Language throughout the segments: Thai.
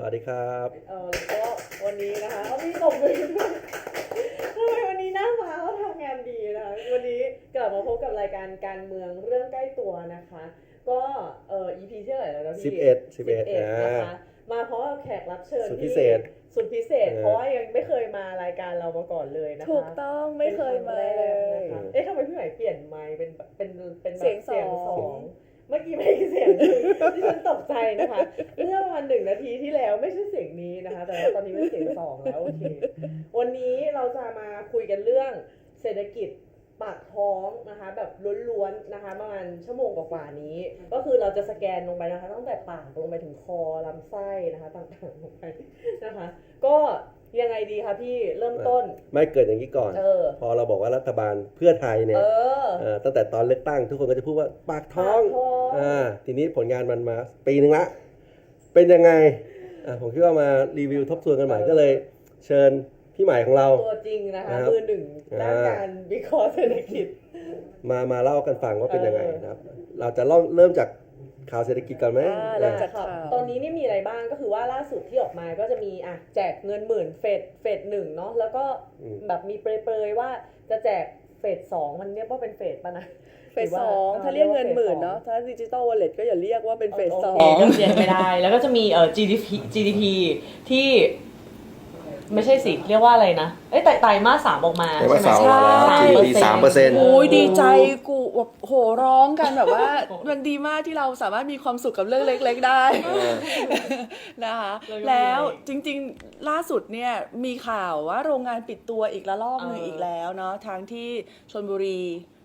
สวัสดีครับเออแล้วก็วันนี้นะคะเขามีตบมือด้วยทำไมวันนี้หน้าฟ้าเขาทำงานดีนะคะวันนี้กลับมาพบกับรายการการเมืองเรื่องใกล้ตัวนะคะ ก็เอ่อ EP ที่เท่าไหร่แล้วนะพี่11 11 11นะนะคะ มาเพราะว่าแขกรับเชิญสุดที่พิเศษ สุดพิเศษเออเพราะว่ายังไม่เคยมารายการเรามาก่อนเลยนะคะถูกต้องไม่เคยมาเลป็นครั้งแรยกนะคะเอ๊ะทำไมพี่ใหม่เปลี่ยนไมค์เป็นแบบเป็นเป็นแบบเสียงสองสองเมื่อกี้ไม่เสียงหนึ่งที่ฉันตกใจนะคะเมื่อประมาณหนึ่งนาทีที่แล้วไม่ใช่เสียงนี้นะคะ แต่ว่าตอนนี้เป็นเสียงสองแล้วโอเควันนี้เราจะมาคุยกันเรื่องเศรษฐกิจปากท้องนะคะ แบบล้วนๆนะคะประมาณชั่วโมงกว่าๆนี้ ก็คือเราจะสแกนลงไปนะคะตั้งแต่ปากลงไปถึงคอลำไส้นะคะต่างๆลงไปนะคะ ก็ยังไงดีคะพี่เริ่มต้น ไม่เกิดอย่างนี้ก่อนเออพอเราบอกว่ารัฐบาลเพื่อไทยเนี่เอยอเอ่อตั้งแต่ตอนเลือกตั้งทุกคนก็จะพูดว่าปากท้องปากท้องอ่าทีนี้ผลงานมันมาปีนึงละ เป็นยังไงอ่าผมคิดว่ามารีวิวทบทวนกันใหม่ก็เลย เชิญพี่ใหม่ของเรา ตัวจริงนะคะครับมือหนึ่งด้านอ่า การวิเคราะห์เศรษฐกิจ มามาเล่ากันฟังว่าเป็นยังไงเออนะครับ เราจะเริ่มเริ่มจากข่าวเศรษฐกิจก่อนไหมอ่าเริ่มจากค่ะข่าวตอนนี้นี่มีอะไรบ้างก็คือว่าล่าสุดที่ออกมาก็จะมีอะแจกเงินหมื่นเฟสเฟสหนึ่งเนาะแล้วก็อืมแบบมีเปรยๆว่าจะแจกเฟสสองมันเรียกว่าเป็นเฟสปะนะเฟสสองถ้าเรียกเงินหมื่นเนาะถ้าดิจิตอลวอลเล็ตก็อย่าเรียกว่าเป็นเฟสสอโอเคงก็เรียนไม่ได้ แล้วก็จะมีเอ่อ GDP GDP ที่ไม่ใช่สิเรียกว่าอะไรนะเอ้ยไตไตรมาสสามออกมาไตรมาสใช่ไหสามออกมาแล้ว GDP 3%โอ้ยดีใจกูแบบโหร้องกันแบบว่า มันดีมากที่เราสามารถมีความสุขกับเรื่องเล็ก ๆ ได้นะคะแล้วก็มีแล้วอะไรจริง ๆล่าสุดเนี่ยมีข่าวว่าโรงงานปิดตัวอีกละลอกหนึ่งเอออีอีกแล้วเนาะทั้งที่ชนบุรี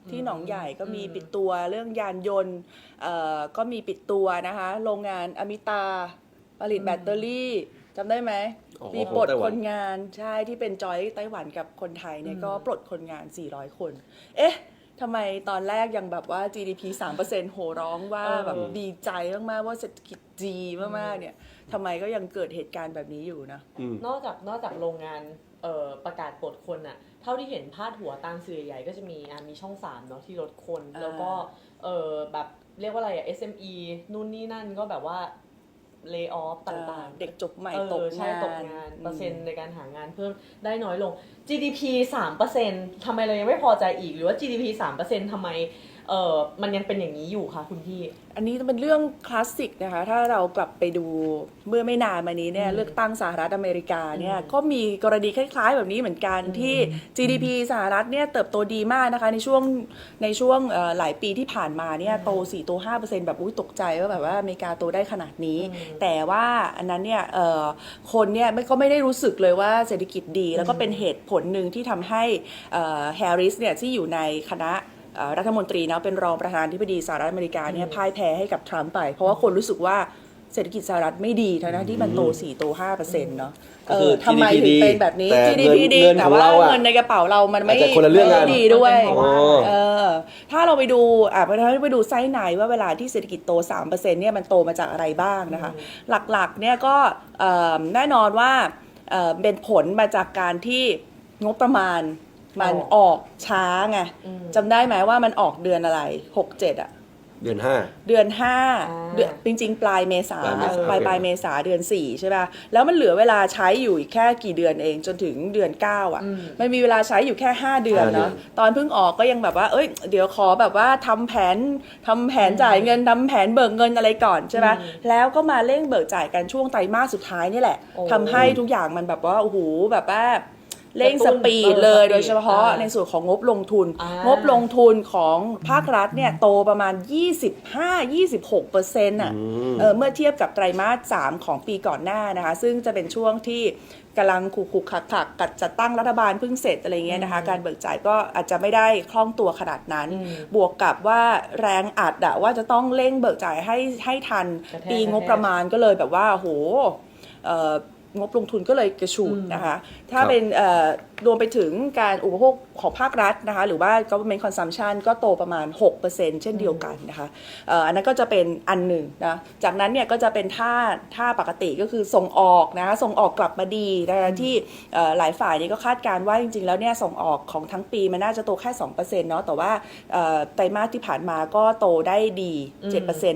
ที่หนองใหญ่ก็มีอืมปิดตัวเรื่องยานยนต์เอ่อก็มีปิดตัวนะคะ โรงงานอมิตา ผลิตแบตเตอรี่จำได้ไหมอ๋อมีปลดไต้หควันนงานใช่ที่เป็นจอยไต้หวันกับคนไทยเนี่ยอืมก็ปลดคนงาน 400 คน เอ๊ะทำไมตอนแรกยังแบบว่า GDP 3%โหร้องว่าเออแบบดีใจมาก ๆ ว่าเศรษฐกิจดีมาก ๆ เนี่ยทำไมก็ยังเกิดเหตุการณ์แบบนี้อยู่นะอืมนอกจากนอกจากโรงงานเอ่อประกาศปลดคนอะ เท่าที่เห็นพาดหัวตามสื่อใหญ่ๆก็จะมีอะมีช่องสามเนาะที่ลดคนอ่าแล้วก็เออแบบเรียกว่าอะไรอะ SME นู่นนี่นั่นก็แบบว่า lay off ต่างๆ เด็กจบใหม่เออตกใช่งานตกงานอืมเปอร์เซ็นต์ในการหางานเพิ่มได้น้อยลง GDP 3%ทำไมเรายังไม่พอใจอีกหรือว่า GDP 3%ทำไม เออมันยังเป็นอย่างนี้อยู่คะคุณพี่ อันนี้เป็นเรื่องคลาสสิกนะคะ ถ้าเรากลับไปดูเมื่อไม่นานมานี้เนี่ยอืมเลือกตั้งสหรัฐอเมริกาเนี่ยอืมก็มีกรณีคล้าย ๆ แบบนี้เหมือนกันอืมที่ GDP สหรัฐเนี่ยเติบโตดีมากนะคะในช่วงในช่วงเอ่อหลายปีที่ผ่านมาเนี่ยโต 4 โต 5%แบบอุ้ยตกใจว่าแบบว่าอเมริกาโตได้ขนาดนี้อืมแต่ว่าอันนั้นเนี่ยเอ่อคนเนี่ยไม่ก็ไม่ได้รู้สึกเลยว่าเศรษฐกิจดี แล้วก็เป็นเหตุผลหนึ่งที่ทำให้แฮร์ริสเนี่ยที่อยู่ในคณะเอ่อ รัฐมนตรีเนาะเป็นรองประธานาธิบดีสหรัฐอเมริกาเนี่ยอืมพ่ายแพ้ให้กับทรัมป์ไป เพราะว่าคนรู้สึกว่าเศรษฐกิจสหรัฐไม่ดีทั้งๆที่มันโต 4 โต5เปอร์เซ็นต์เนาะก็คือเออทำไมถึงเป็นแบบนี้แต่ GDP ดีเงินแต่ของว่าเราอะเงินในกระเป๋าเรามันไม่อาจจะคนละเรื่องกันไม่ดีด้วยอ๋อเออถ้าเราไปดูอะถ้าไปดูไส้ในว่าเวลาที่เศรษฐกิจโต3%เนี่ยมันโตมาจากอะไรบ้างนะคะ หลักๆเนี่ยก็เอ่อแน่นอนว่าเอ่อเป็นผลมาจากการที่งบประมาณ มันออกช้าไงอืม จำได้ไหมว่ามันออกเดือนอะไร6 7อะเดือนห้า เดือนอ่า5เดือนจริง ๆ ปลายเมษาปลายเมษาปลายปลายเมษาเดือน4ใช่ป่ะแล้วมันเหลือเวลาใช้อยู่อีกแค่กี่เดือนเองจนถึงเดือน9อะ อืม มันมีเวลาใช้อยู่แค่ 5 เดือนห้าเดือน เนาะตอนเพิ่งออกก็ยังแบบว่า เอ้ย เดี๋ยวขอแบบว่าทำแผนทำแผนจ่ายเงินทำแผนเบิกเงินอะไรก่อนใช่ป่ะอืมแล้วก็มาเร่งเบิกจ่ายกันช่วงไตรมาสสุดท้ายนี่แหละโอ้ ทำให้ทุกอย่างมันแบบว่าโอ้โหแบบว่า เร่งกระตุ้สนปีดเออเลยสปีดโดยเฉพาะอ่าในส่วนของงบลงทุนอ่างงบลงทุนของภาครัฐเนี่ยโตประมาณ 25-26เปอร์เซ็นต์อะอืมเออเมื่อเทียบกับไตรมาส 3 ของปีก่อนหน้านะคะ ซึ่งจะเป็นช่วงที่กำลังขุกขุกขักขักกัดจัดตั้งรัฐบาลเพิ่งเสร็จอะไรเงี้ยนะคะ การเบิกจ่ายก็อาจจะไม่ได้คล่องตัวขนาดนั้นอืมบวกกับว่าแรงอัดอะว่าจะต้องเร่งเบิกจ่ายให้ให้ทันกระแทกปีงบประมาณก็เลยแบบว่าโหเอ่อ งบลงทุนก็เลยกระฉูดอืมนะคะ ถ้าครับเป็นเอ่อรวมไปถึงการอุปโภคของภาครัฐนะคะ หรือว่า government consumption ก็โตประมาณ 6%เช่นเดียวกันนะคะเอ่ออันนั้นก็จะเป็นอันหนึ่งนะ จากนั้นเนี่ยก็จะเป็นท่าท่าปกติก็คือส่งออกนะคะส่งออกกลับมาดีนะคะที่เอ่อหลายฝ่ายนี่ก็คาดการณ์ว่าจริงๆ แล้วเนี่ยส่งออกของทั้งปีมันน่าจะโตแค่ 2%เนาะแต่ว่าเอ่อไตรมาสที่ผ่านมาก็โตได้ดีอืม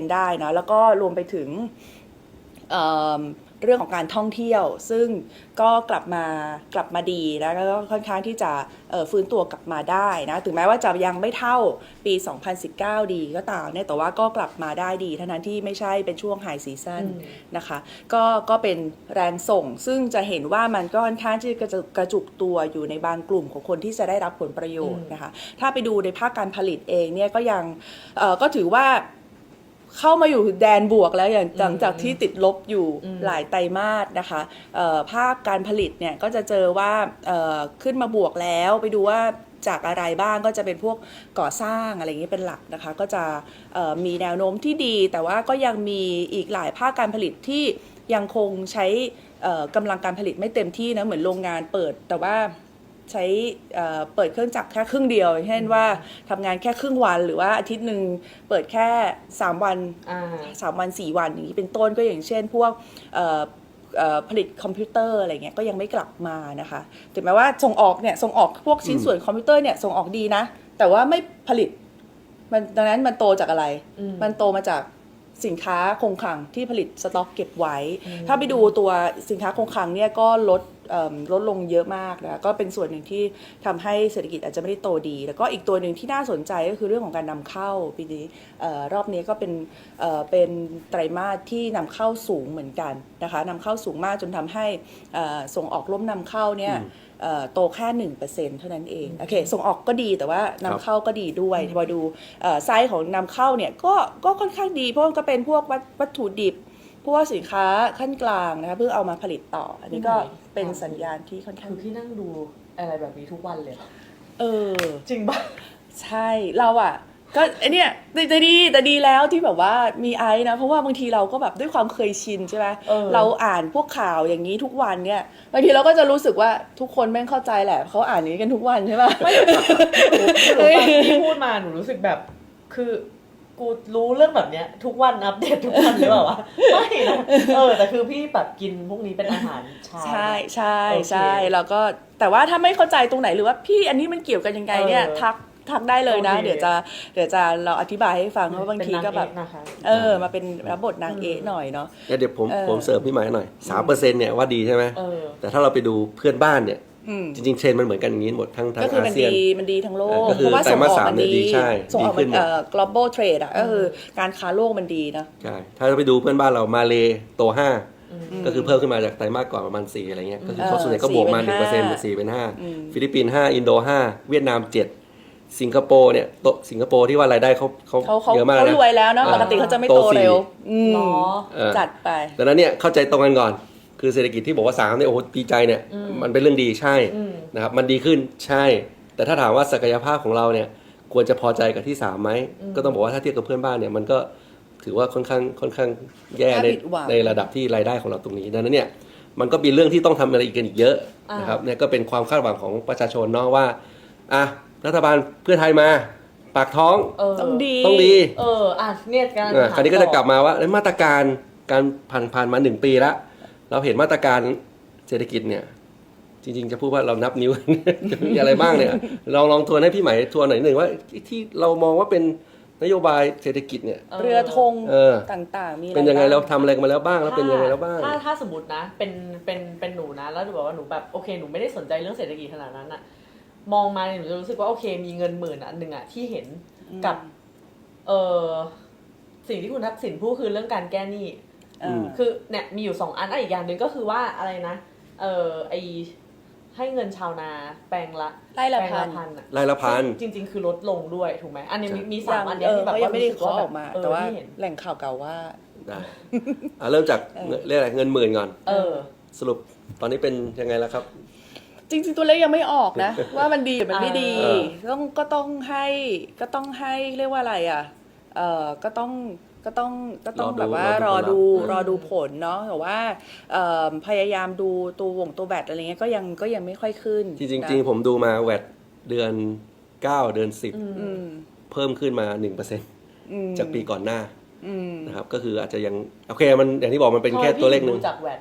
7%ได้นะแล้วก็รวมไปถึง เอิ่มเรื่องของการท่องเที่ยว ซึ่งก็กลับมากลับมาดีนะแล้วก็ค่อนข้างที่จะเอ่อฟื้นตัวกลับมาได้นะถึงแม้ว่าจะยังไม่เท่าปี 2019 ดีก็ตามเนี่ยแต่ว่าก็กลับมาได้ดีเท่านั้นที่ไม่ใช่เป็นช่วงไฮซีซั n อืมนะคะก็ก็เป็นแรงส่ง ซึ่งจะเห็นว่ามันก็ค่อนข้างที่จะกระจุกตัวอยู่ในบางกลุ่มของคนที่จะได้รับผลประโยชน์นะคะถ้าไปดูในภาคการผลิตเองเนี่ยก็ยังเอ่อก็ถือว่า เข้ามาอยู่แดนบวกแล้วอย่างหลังจากที่ติดลบอยู่อืมหลายไตรมาสนะคะเอ่อภาคการผลิตเนี่ยก็จะเจอว่าเอ่อขึ้นมาบวกแล้วไปดูว่าจากอะไรบ้างก็จะเป็นพวกก่อสร้างอะไรอย่างนี้เป็นหลักนะคะ ก็จะเอ่อมีแนวโน้มที่ดี แต่ว่าก็ยังมีอีกหลายภาคการผลิตที่ยังคงใช้เอ่อกำลังการผลิตไม่เต็มที่นะเหมือนโรงงานเปิด แต่ว่า ใช้เอ่อเปิดเครื่องจักรแค่ครึ่งเดียวเช่นว่าทำงานแค่ครึ่งวันหรือว่าอาทิตย์หนึ่งเปิดแค่ 3 วันอ่าสามวันสี่วันอย่างนี้เป็นต้นก็อย่างเช่น พวกเอ่อเอ่อผลิตคอมพิวเตอร์อะไรเงี้ยก็ยังไม่กลับมานะคะถึงแม้ว่าส่งออกเนี่ยส่งออกพวกชิ้นส่วนคอมพิวเตอร์เนี่ยส่งออกดีนะ แต่ว่าไม่ผลิตมันดังนั้นมันโตจากอะไรอืมมันโตมาจากสินค้าคงคลังที่ผลิตสต็อกเก็บไว้อืมถ้าไปดูตัวสินค้าคงคลังเนี่ยก็ลดเอิ่ม ลดลงเยอะมากนะก็เป็นส่วนหนึ่งที่ทำให้เศรษฐกิจอาจจะไม่ได้โตดี แล้วก็อีกตัวหนึ่งที่น่าสนใจก็คือเรื่องของการนำเข้าปีนี้เอ่อรอบนี้ก็เป็นเอ่อเป็นไตรมาสที่นำเข้าสูงเหมือนกันนะคะนำเข้าสูงมากจนทำให้เอ่อส่งออกล้มนำเข้าเนี่ยเอ่อโตแค่หนึ่งเปอร์เซ็นเท่านั้นเองโอเคส่งออกก็ดีแต่ว่านำเข้าก็ดีด้วยพอดูเอ่อไซส์ของนำเข้าเนี่ยก็ก็ค่อนข้างดีเพราะมันก็เป็นพวกวัตวัตถุดิบ พวกสินค้าขั้นกลางนะคะเพื่อเอามาผลิตต่อ อันนี้ก็เป็นสัญญาณที่ค่อนข้างคือพี่นั่งดูอะไรแบบนี้ทุกวันเลยเหรอเออ จริงปะใช่เราอะ ก็ไอเนี่ยแต่แต่ดีแต่ดีแล้วที่แบบว่ามีไอซ์นะ เพราะว่าบางทีเราก็แบบด้วยความเคยชินใช่ไหมเออเราอ่านพวกข่าวอย่างนี้ทุกวันเนี่ยบางทีเราก็จะรู้สึกว่าทุกคนแม่งเข้าใจแหละเขาอ่านอย่างนี้กันทุกวันใช่ไหมไม่หนูหนูฟังพี่พูดมาหนูรู้สึกแบบคือ กูรู้เรื่องแบบเนี้ย ทุกวันอัปเดตทุกวันหรือเปล่าวะไม่นะเออแต่คือพี่แบบกินพวกนี้เป็นอาหารเช้า ใช่ใช่โอเคใช่แล้วก็แต่ว่าถ้าไม่เข้าใจตรงไหนหรือว่าพี่อันนี้มันเกี่ยวกันยังไงเนี่ยเออทักทักได้เลยนะ โอเค เดี๋ยวจะเดี๋ยวจะเราอธิบายให้ฟังเพราะบางทีก็แบบ เป็นนางเอกนะคะ เออมาเป็นรับบทนางเอกหน่อยเนาะแล้วเดี๋ยวผมเออ ผมเสริมพี่หมายหน่อยสามเปอร์เซ็นต์เนี่ยว่าดีใช่ไหมเออ แต่ถ้าเราไปดูเพื่อนบ้านเนี่ย อืม จริงๆเทรนด์มันเหมือนกันอย่างนี้หมดทั้งทั้งก็คืออามันเซียน ดีมันดีทั้งโลก ก็คือเพราะว่าไตรส่งมาอสอกสามมันเนี่ยดีดีใช่ส่งออกดีขึ้มันนหมด เอ่อ global trade อะก็คือการค้าโลกมันดีนะ ใช่ถ้าเราไปดูเพื่อนบ้านเรามาเลโตห้าก็คือเพิ่มขึ้นมาจากไตรมาสก่อนประมาณสี่อะไรเงี้ยก็คือเขาเออส่วนใหญ่ก็บวกมาสี่หนึ่งเป็เปอร์เซ็นต์นห้าสี่เป็นห้าอืมฟิลิปปินส์ห้าอินโดห้าเวียดนามเจ็ดสิงคโปร์เนี่ยโตสิงคโปร์ที่ว่ารายได้เขาเขาเขาเขาเยอะมากเขานะรวยแล้วเนาะเออปกติเขาจะไม่โตโตสี่ เร็วอืมหรอเออ จัดไป ดังนั้นเนี่ยเข้าใจตรงกันก่อน คือเศรษฐกิจที่บอกว่าสามเนี่ยโอ้โหดีใจเนี่ยมันเป็นเรื่องดีใช่อืม นะครับมันดีขึ้นใช่ แต่ถ้าถามว่าศักยภาพของเราเนี่ยควรจะพอใจกับที่สามไหมก็ต้องบอกว่าถ้าเทียบกับเพื่อนบ้านเนี่ยมันก็ถือว่าค่อนข้างค่อนข้างแย่ในน่าผิดหวังในระดับที่รายได้ของเราตรงนี้ดังนั้นเนี่ยมันก็มีเรื่องที่ต้องทำอะไรอีกกันอีกเยอะอ่าน นะครับเนี่ยก็เป็นความคาดหวังของประชาชนเนาะว่าอะรัฐบาลเพื่อไทยมาปากท้องเออต้องดี ต้องดี เอออะเนี่ยการอะคราวนี้ก็จะกลับมาว่าเอ้ยมาตรการการผ่านผ่านมาหนึ่งปีแล้ว เราเห็นมาตรการเศรษฐกิจเนี่ย จริง ๆ จะพูดว่าเรานับนิ้ว จะมีอะไรบ้างเนี่ย ลองลองทวนให้พี่ไหมายทวนหน่อยหนึ่งว่าที่ที่เรามองว่าเป็นนโยบายเศรษฐกิจเนี่ย เรือธงเออ ต่างๆ มีอะเป็นยังไงบ้เราทำอะไรกันมาแล้วบ้างแล้วเป็นยังไงแล้วบ้าง ถ้าถ้าสมมตินะ เป็นเป็นเป็นหนูนะ แล้วหนูบอกว่าหนูแบบโอเคหนูไม่ได้สนใจเรื่องเศรษฐกิจขนาดนั้นอะมองมาเนี่ยหนูจะรู้สึกว่าโอเค มีเงินหมื่นอันหนึ่งอะที่เห็นกับ เออสิ่งที่คุณทักษิณพูดคือเรื่องการแก้หนี้ เออคือเนี่ยมีอยู่สองอันอะอีกอย่างหนึ่งก็คือว่าอะไรนะ เออไอให้เงินชาวนาแปลงละไร่ละแปลงพัละนพันอะรายละพัน ซึ่งจริง ๆ คือลดลงด้วยถูกไหมอันนี้มีมีสามอันเอเนี้ยอที่แบบเขายังไม่ได้รู้สึเคาะแบบออกมาเออแต่ว่าที่เห็นแหล่งข่าวเก่าว่า ได้อะเริ่มจากเรียกอะไรเงินหมื่นก่อน เออ สรุปตอนนี้เป็นยังไงแล้วครับ จริง ๆ ตัวเลขยังไม่ออกนะ ว่ามันดีหรือมันไม่ดีเออ ต้องก็ต้องให้ก็ต้องให้เรียกว่าอะไรอะเออก็ต้อง ก็ต้องก็ต้องแบบว่ารอดูรอดูผลเนาะแต่ว่าเอ่อพยายามดูตัววงตัวแบตอะไรเงี้ยก็ยังก็ยังไม่ค่อยขึ้นจริง นะๆจริงๆผมดูมาแวดเดือน 9 เดือน อืม10 เพิ่มขึ้นมา 1%อืมจากปีก่อนหน้าอืม นะครับ ก็คืออาจจะยัง โอเคมันอย่างที่บอกมันเป็นแค่ตัวเลขหนึ่งพราะาพี่รู้จากแวด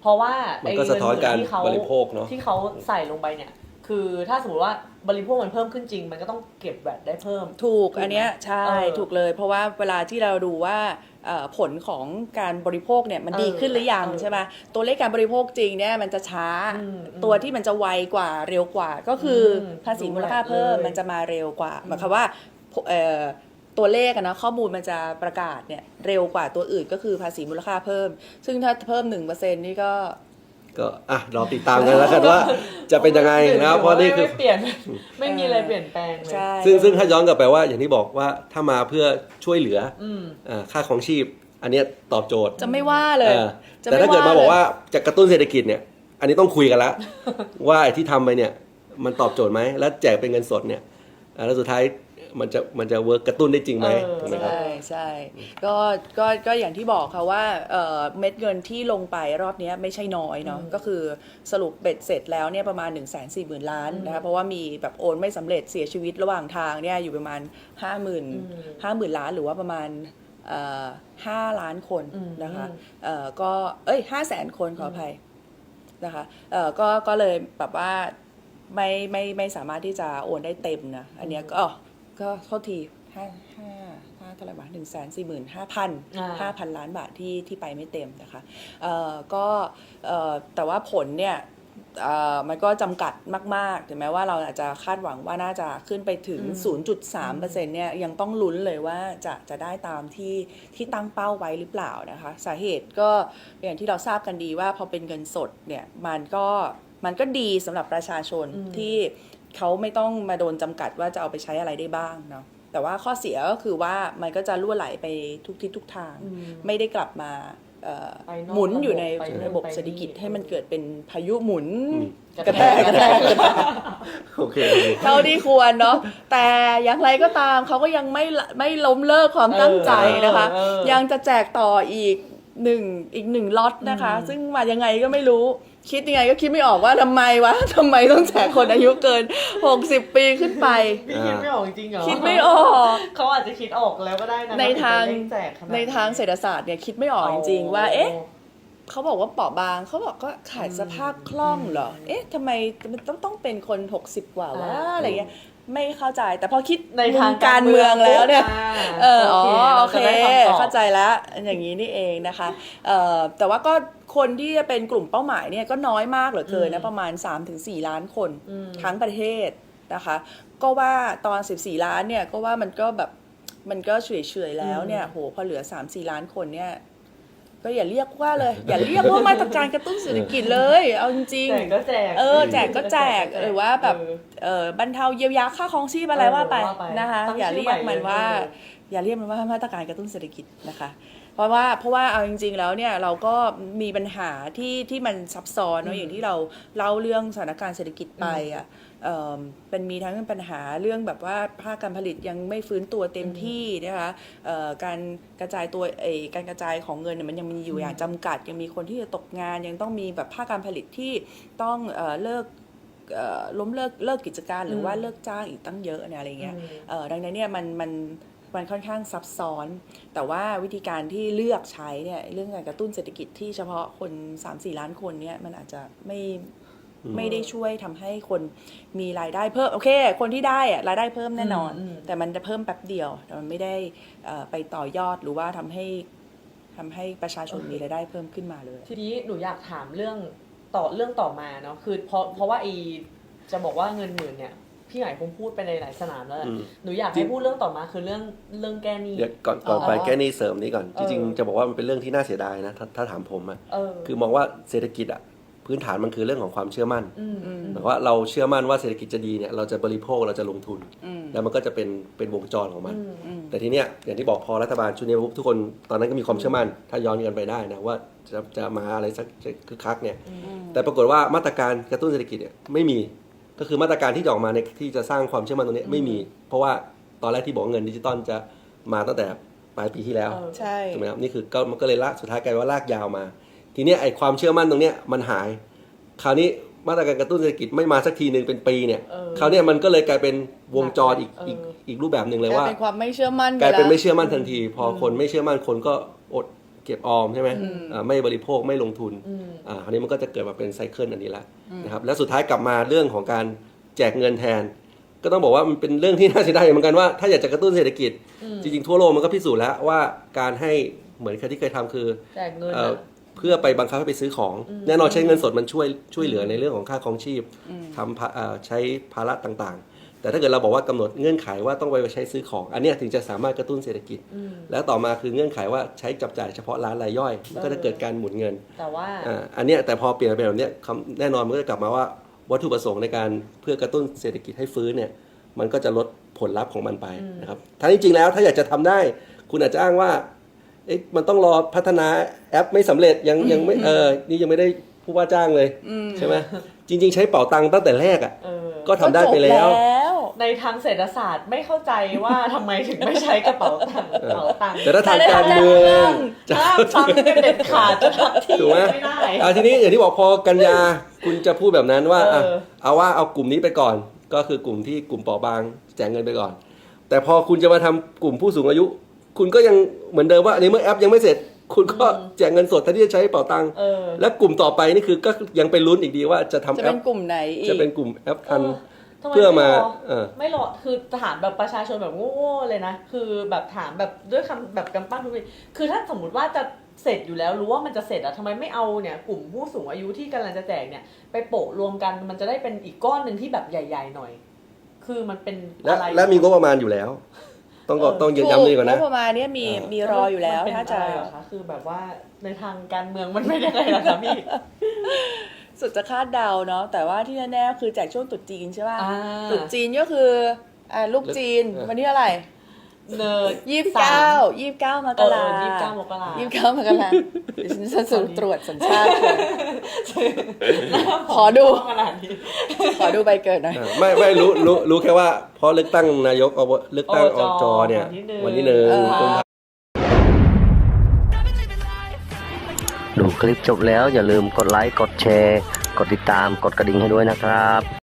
เพราะว่ามันก็ไอ้สะท้อนการเงิหมื่ที่เขบริโภคเนอะ ที่เขาใส่ลงไปเนี่ย คือถ้าสมมติว่า บริโภคมันเพิ่มขึ้นจริง มันก็ต้องเก็บแวดได้เพิ่ม ถูกถูกไหมอันเนี้ยใช่เออถูกเลย เพราะว่าเวลาที่เราดูว่าเอ่อผลของการบริโภคเนี่ยมันเออดีขึ้นหรือยังเออใช่ไหมตัวเลขการบริโภคจริงเนี่ยมันจะช้าอืมอืมตัวที่มันจะไวกว่าเร็วกว่า ก็คืออมภาษีมูลค่าเพิ่มเลยมันจะมาเร็วกว่าหมายความว่าเอ่อตัวเลขอะนะข้อมูลมันจะประกาศเนี่ยเร็วกว่าตัวอื่นก็คือภาษีมูลค่าเพิ่ม ซึ่งถ้าเพิ่ม1%นี่ก็ ก็อะรอติดตามกันแล้วกันว่าจะเป็นยังไงนะครับเพราะนี่คือไม่เปลี่ยนไม่มีอะไรเปลี่ยนแปลงเลย ใช่ซึ่งซึ่งถ้าย้อนกลับไปว่าอย่างที่บอกว่าถ้ามาเพื่อช่วยเหลืออืมอ่าค่าของชีพ อันเนี้ยตอบโจทย์จะไม่ว่าเลย เออจะแต่ถ้าเกิดมาบอกว่าเลยจะกระตุ้นเศรษฐกิจเนี่ย อันนี้ต้องคุยกันแล้วว่าไอ้ที่ทำไปเนี่ยมันตอบโจทย์ไหมแล้วแจกเป็นเงินสดเนี่ยอ่าแล้วสุดท้าย มันจะมันจะเวิร์กกระตุ้นได้จริงไหมเออถูกไหมครับ ใช่ใช่ก็ก็ก็อย่างที่บอกค่ะว่าเอ่อเม็ดเงินที่ลงไปรอบเนี้ยไม่ใช่น้อยเนาะก็คือสรุปเบ็ดเสร็จแล้วเนี่ยประมาณ 1 4 0 0 0 0 ล้านนะคะเพราะว่ามีแบบโอนไม่สำเร็จเสียชีวิตระหว่างทางเนี่ยอยู่ประมาณ 5 0 0 0 0 0 5 0,000 ล้านหรือว่าประมาณเอ่อ5ล้านคนอืมนะคะเอ่อก็เอ้ย5 0 0 0 0 0 คนขออภัยนะคะเอ่อก็ก็เลยแบบว่าไม่ไม่ไม่สามารถที่จะโอนได้เต็มนะ อันเนี้ยก็อ๋อ ก็โทษทีห้าห้าห้าเท่าไหร่วะหนึ่งแสนสี่หมื่นห้าพันอ่าห้าพันล้านบาทที่ที่ไปไม่เต็มนะคะเอ่อก็เอ่อแต่ว่าผลเนี่ยเอ่อมันก็จำกัดมาก ๆ ถึงแม้ว่าเราอาจจะคาดหวังว่าน่าจะขึ้นไปถึง 0.3%เนี่ยยังต้องลุ้นเลยว่าจะจะได้ตามที่ที่ตั้งเป้าไว้หรือเปล่านะคะ สาเหตุก็อย่างที่เราทราบกันดีว่าพอเป็นเงินสดเนี่ยมันก็มันก็ดีสำหรับประชาชนที่ เขาไม่ต้องมาโดนจำกัดว่าจะเอาไปใช้อะไรได้บ้างเนาะแต่ว่าข้อเสียก็คือว่ามันก็จะล่วไหลไปทุกทิศทุกทาง ไม่ได้กลับมาเอ่อไปนอกหมุนอยู่ในระบบไปนู่นระบบไปนี่เศรษฐกิจให้มันเกิดเป็นพายุหมุนกกระระแทแทกกกระแทกกระแทกโอเคโอเคเท่าที่ควรเนาะแต่อย่างไรก็ตามเขาก็ยังไม่ละไม่ล้มเลิกความตั้งใจนะคะเออเออยังจะแจกต่ออีกหนึ่งอีกหนึ่งล็อตนะคะ ซึ่งมายังไงก็ไม่รู้ คิดยังไงก็คิดไม่ออกว่าทำไมวะทำไมต้องแจกคนอายุเกิน 60 ปีขึ้นไป พี่คิดไม่ออกจริงเหรอคิดไม่ออก เขาอาจจะคิดออกแล้วก็ได้นะในทางถึจะเร่แจกขดในทางเศรษฐศาสตร์เนี่ยคิดไม่ออกจริงๆว่าเอ๊ะเขาบอกว่าเปราะบางเขาบอกก็ขายสภาพคล่องเหรอ เอ๊ะทำไมมันต้องต้องเป็นคน 60 กว่าวะอ่าอะไรเงี้ย ไม่เข้าใจ แต่พอคิดในทางมุมการเมืองแล้วเนี่ยาเอออ๋อโอเคราจะได้คำตอบเข้าใจแล้วอย่างนี้นี่เองนะคะเอ่อแต่ว่าก็คนที่จะเป็นกลุ่มเป้าหมายเนี่ยก็น้อยมากเหลือเกินนะประมาณ 3-4 ล้านคนอืมทั้งประเทศนะคะ ก็ว่าตอน 14 ล้านเนี่ยก็ว่ามันก็แบบมันก็เฉยๆแล้วเนี่ยโหพอเหลือ 3-4 ล้านคนเนี่ย ก็อย่าเรียกว่าเลย อย่าเรียกว่ามาตรการกระตุ้นเศรษฐกิจเลย เอาจริงแจกๆก็แจก เออแจกก็แจกหรือว่าแบบเออเออบรรเทาเยียวยาค่าครองชีพอะไรเออว่าไปว่าไปนะคะ ตั้งอย่าชื่อเรียกมันใหม่เลย ว่าเอออย่าเรียกมันว่ามาตรการกระตุ้นเศรษฐกิจนะคะ เพราะว่าเพราะว่าเอาจริง ๆ แล้วเนี่ยเราก็มีปัญหาที่ที่มันซับซ้อนเนอะอย่างที่เราเล่าเรื่องสถานการณ์เศรษฐกิจไปอะ เอ่อเป็นมีทั้งปัญหาเรื่องแบบว่าภาคการผลิตยังไม่ฟื้นตัวเต็มที่นะคะเอ่อการกระจายตัวเอยการกระจายของเงินเนี่ยมันยังมีอยู่อย่างจำกัด ยังมีคนที่จะตกงาน ยังต้องมีแบบภาคการผลิตที่ต้องเอ่อเลิกเอ่อล้มเลิกเลิกกิจการหรือว่าเลิกจ้างอีกตั้งเยอะเนี่ยอะไรเงี้ยอืมเอ่อดังนั้นเนี่ยมันมันมันค่อนข้างซับซ้อน แต่ว่าวิธีการที่เลือกใช้เนี่ยเรื่องการกระตุ้นเศรษฐกิจที่เฉพาะคน 3-4 ล้านคนเนี่ยมันอาจจะไม่ ไม่ได้ช่วยทำให้คนมีรายได้เพิ่มโอเค คนที่ได้อะรายได้เพิ่มแน่นอนอืมอืมแต่มันจะเพิ่มแป๊บเดียวแต่มันไม่ได้เอ่อไปต่อยอดหรือว่าทำให้ทำให้ประชาชนมีรายได้เพิ่มขึ้นมาเลย ทีนี้หนูอยากถามเรื่องต่อเรื่องต่อมาเนาะคือเพราะเพราะว่าไอจะบอกว่าเงินหมื่นเนี่ยพี่ใหม่คงพูดไปในหลายสนามแล้วแหละอืมหนูอยากให้พูดเรื่องต่อมาคือเรื่องเรื่องแก้หนี้เดี๋ยวก่อนก่อนไปอ๋อแก้หนี้เสริมนี้ก่อนเอจอริงๆจะบอกว่ามันเป็นเรื่องที่น่าเสียดายนะถ้าถ้าถามผมอะเออคือมองว่าเศรษฐกิจอะ พื้นฐานมันคือเรื่องของความเชื่อมั่นอืมอืม หมายความว่าเราเชื่อมั่นว่าเศรษฐกิจจะดีเนี่ยเราจะบริโภคเราจะลงทุน อืมแล้วมันก็จะเป็นเป็นวงจรของมัน อืมอืมแต่ทีเนี้ยอย่างที่บอกพอรัฐบาลชุดนี้ปุ๊บทุกคนตอนนั้นก็มีความเชื่อมั่น ถ้าย้อนกันไปได้นะว่าจะจะมาอะไรสักคึกคักเนี่ยแต่ปรากฏว่ามาตรการกระตุ้นเศรษฐกิจเนี่ยไม่มี ก็คือมาตรการที่จะออกมาในที่จะสร้างความเชื่อมั่นตรงเนี้ยไม่มี เพราะว่าตอนแรกที่บอกว่าเงินดิจิตอลจะมาตั้งแต่ปลายปีที่แล้วเออ ใช่ ถูกไหมครับนี่คือก็มันก็เลยลากสุดท้ายกลายว่าลากยาวมา ทีเนี้ยไอ้ความเชื่อมั่นตรงเนี้ยมันหาย คราวนี้มาตรการกระตุ้นเศรษฐกิจไม่มาสักทีหนึ่งเป็นปีเนี่ย เออคราวเนี้ยมันก็เลยกลายเป็นวงจรอีกเอออี อีกอีกรูปแบบหนึ่งเลยกลายว่าเป็นความไม่เชื่อมั่นกลายเป็นแวไม่เชื่อมั่นทันที พอคนไม่เชื่อมั่นคนก็อดเก็บออมใช่ไหมอ่าไม่บริโภคไม่ลงทุนอืม อ่าคราวนี้มันก็จะเกิดมาเป็นไซเคิลอันนี้ละนะครับแล้วสุดท้ายกลับมาเรื่องของการแจกเงินแทน ก็ต้องบอกว่ามันเป็นเรื่องที่น่าเสียดายเหมือนกันว่าถ้าอยากจะกระตุ้นเศรษฐกิจ จริงๆทั่วโลกมันก็พิสูจน์แล้วว่าการให้เหมือนที่เคยทำคือ แจกเงินเอ่ออะ เพื่อไปบังคับให้ไปซื้อของ แน่นอนใช้เงินสดมันช่วยช่วยเหลือในเรื่องของค่าครองชีพทำภาเอ่อใช้ภาระต่างๆ แต่ถ้าเกิดเราบอกว่ากำหนดเงื่อนไขว่าต้องไปใช้ซื้อของ อันเนี้ยถึงจะสามารถกระตุ้นเศรษฐกิจ แล้วต่อมาคือเงื่อนไขว่าใช้จับจ่ายเฉพาะร้านรายย่อยมันก็จะเกิดการหมุนเงิน แต่ว่าอ่าอันเนี้ยแต่พอเปลี่ยนไปแบบเนี้ยคำแน่นอนมันก็จะกลับมาว่าวัตถุประสงค์ในการเพื่อกระตุ้นเศรษฐกิจให้ฟื้นเนี่ยมันก็จะลดผลลัพธ์ของมันไปนะครับทั้งที่จริงแล้วถ้าอยากจะทำได้ คุณอาจจะอ้างว่า เอ๊ะมันต้องรอพัฒนาแอปไม่สำเร็จยังยังไม่เออนี่ยังไม่ได้ผู้ว่าจ้างเลยใช่ไหมจริง ๆ ใช้เป๋าตังค์ตั้งแต่แรกอะเออก็ทำได้ไปแล้วก็จบแล้ว ในทางเศรษฐศาสตร์ไม่เข้าใจว่าทำไมถึงไม่ใช้กระเป๋าตังค์กระเป๋าตังค์แต่ถ้าทางการเมืองจะห้ามฟังกันเด็ดขาดจะทำที่ถูกไหมไม่ได้อ่าทีนี้อย่างที่บอกพอกันยาคุณจะพูดแบบนั้นว่าอะเออเอาว่าเอากลุ่มนี้ไปก่อน ก็คือกลุ่มที่กลุ่มเปราะบางแจกเงินไปก่อน แต่พอคุณจะมาทำกลุ่มผู้สูงอายุ คุณก็ยังเหมือนเดิมว่าในเมื่อแอปยังไม่เสร็จ คุณก็แจกเงินสดแทนที่จะใช้เป๋าตังค์เออ และกลุ่มต่อไปนี่คือก็ยังไปลุ้นอีกดีว่าจะทำจะแอเป็ปนกลุ่มไหนอีก จะเป็นกลุ่มแอปทัน ทำไเพื่อมาไรเออ ไม่รอคือถามแบบประชาชนแบบโง่ๆเลยนะ คือแบบถามแบบด้วยคำแบบกำปั้นทุกทีคือถ้าสมมติว่าจะเสร็จอยู่แล้วรู้ว่ามันจะเสร็จอะทำไมไม่เอาเนี่ยกลุ่มผู้สูงอายุที่กำลังจะแจกเนี่ย ไปโปะรวมกันมันจะได้เป็นอีกก้อนหนึ่งที่แบบใหญ่ ๆ หน่อย คือมันเป็นและอะไรและมีงบประมาณอยู่แล้ว ต้องก็เออต้องยืนย้ำนี่ก่อนนะ งบประมาณเนี้ยมีเออ มีรออยู่แล้วมันเป็นถ้าจะอะไรเหรอคะคือแบบว่าในทางการเมืองมันไม่ได้ไงล่ะคะพี่สุดจะคาดเดาเนาะแต่ว่าที่แน่ๆคือแจกช่วงตรุษจีนใช่ป่ะอ่า ตรุษจีนก็คืออ่าลูกจีนเออ วันที่เท่าไหร่ เนอยี่สิบเก้ายี่สิบเก้ามกราเออ29มกรายี่สิบเก้ามกราเดี๋ยวฉันจะสูตรวจสัญชาติก่อนขอดู ขนาดนี้ ขอดูใบเกิดหน่อย อ่าไม่ไม่รู้รู้รู้แค่ว่าเพราะเลือกตั้งนายกอบเลือกตั้งอบอจจเนี่ย วันที่หนึ่งวันที่หนึ่งเออกุมภา ดูคลิปจบแล้วอย่าลืมกดไลค์ กดแชร์ กดติดตาม กดกระดิ่งให้ด้วยนะครับ